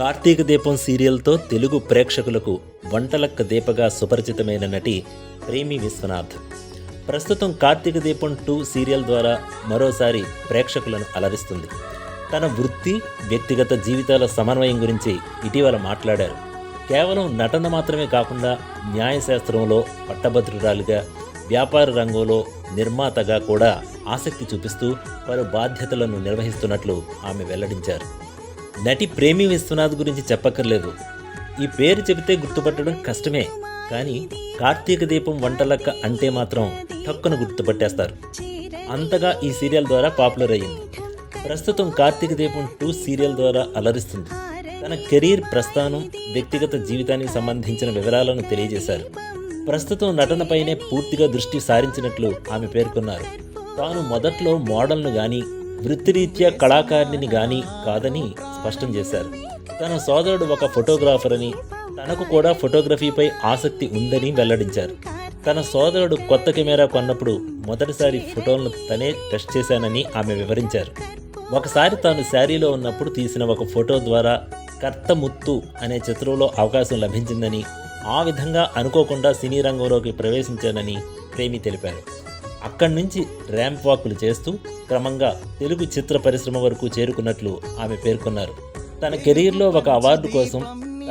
కార్తీక దీపం సీరియల్తో తెలుగు ప్రేక్షకులకు వంటలక్క దీపగా సుపరిచితమైన నటి ప్రేమి విశ్వనాథ్. ప్రస్తుతం కార్తీక దీపం టూ సీరియల్ ద్వారా మరోసారి ప్రేక్షకులను అలరిస్తుంది. తన వృత్తి వ్యక్తిగత జీవితాల సమన్వయం గురించి ఇటీవల మాట్లాడారు. కేవలం నటన మాత్రమే కాకుండా న్యాయశాస్త్రంలో పట్టభద్రురాలిగా వ్యాపార రంగంలో నిర్మాతగా కూడా ఆసక్తి చూపిస్తూ పలు బాధ్యతలను నిర్వహిస్తున్నట్లు ఆమె వెల్లడించారు. నటి ప్రేమి విశ్వనాథ్ గురించి చెప్పక్కర్లేదు. ఈ పేరు చెబితే గుర్తుపట్టడం కష్టమే కానీ కార్తీక దీపం వంటలక్క అంటే మాత్రం టక్కున గుర్తుపట్టేస్తారు. అంతగా ఈ సీరియల్ ద్వారా పాపులర్ అయ్యింది. ప్రస్తుతం కార్తీక దీపం టూ సీరియల్ ద్వారా అలరిస్తుంది. తన కెరీర్ ప్రస్థానం వ్యక్తిగత జీవితానికి సంబంధించిన వివరాలను తెలియజేశారు. ప్రస్తుతం నటనపైనే పూర్తిగా దృష్టి సారించినట్లు ఆమె పేర్కొన్నారు. తాను మొదట్లో మోడల్ను కానీ వృత్తిరీత్యా కళాకారిణిని గాని కాదని స్పష్టం చేశారు. తన సోదరుడు ఒక ఫోటోగ్రాఫర్ అని తనకు కూడా ఫోటోగ్రఫీపై ఆసక్తి ఉందని వెల్లడించారు. తన సోదరుడు కొత్త కెమెరా కొన్నప్పుడు మొదటిసారి ఫోటోలను తనే టెస్ట్ చేశానని ఆమె వివరించారు. ఒకసారి తాను శారీలో ఉన్నప్పుడు తీసిన ఒక ఫోటో ద్వారా కర్తముత్తు అనే చిత్రంలో అవకాశం లభించిందని ఆ విధంగా అనుకోకుండా సినీ రంగంలోకి ప్రవేశించానని ప్రేమి తెలిపారు. అక్కడి నుంచి ర్యాంప్ వాకులు చేస్తూ క్రమంగా తెలుగు చిత్ర పరిశ్రమ వరకు చేరుకున్నట్లు ఆమె పేర్కొన్నారు. తన కెరీర్లో ఒక అవార్డు కోసం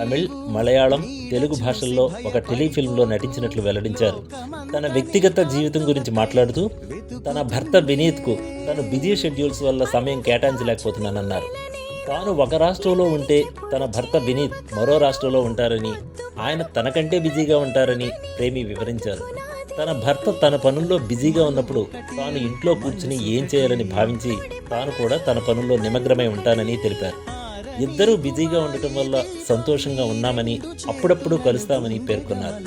తమిళ్ మలయాళం తెలుగు భాషల్లో ఒక టెలిఫిల్మ్లో నటించినట్లు వెల్లడించారు. తన వ్యక్తిగత జీవితం గురించి మాట్లాడుతూ తన భర్త వినీత్కు తను బిజీ షెడ్యూల్స్ వల్ల సమయం కేటాయించలేకపోతున్నానన్నారు. తాను ఒక రాష్ట్రంలో ఉంటే తన భర్త వినీత్ మరో రాష్ట్రంలో ఉంటారని ఆయన తనకంటే బిజీగా ఉంటారని ప్రేమి వివరించారు. తన భర్త తన పనుల్లో బిజీగా ఉన్నప్పుడు తాను ఇంట్లో కూర్చుని ఏం చేయాలని భావించి తాను కూడా తన పనుల్లో నిమగ్నమై ఉంటానని తెలిపారు. ఇద్దరూ బిజీగా ఉండటం వల్ల సంతోషంగా ఉన్నామని అప్పుడప్పుడు కలుస్తామని పేర్కొన్నారు.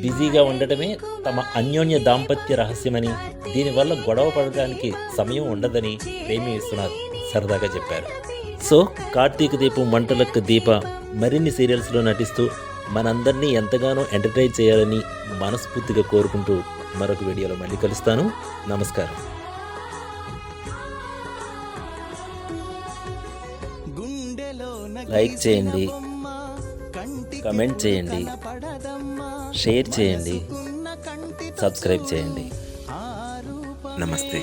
బిజీగా ఉండటమే తమ అన్యోన్య దాంపత్య రహస్యమని దీనివల్ల గొడవ పడడానికి సమయం ఉండదని ప్రేమి విశ్వనాథ్ సరదాగా చెప్పారు. సో కార్తీక దీపం వంటలకు దీప మరిన్ని సీరియల్స్లో నటిస్తూ మనందరినీ ఎంతగానో ఎంటర్టైన్ చేయాలని మనస్ఫూర్తిగా కోరుకుంటూ మరొక వీడియోలో మళ్ళీ కలుస్తాను. నమస్కారం. లైక్ చేయండి కమెంట్ చేయండి షేర్ చేయండి సబ్స్క్రైబ్ చేయండి. నమస్తే.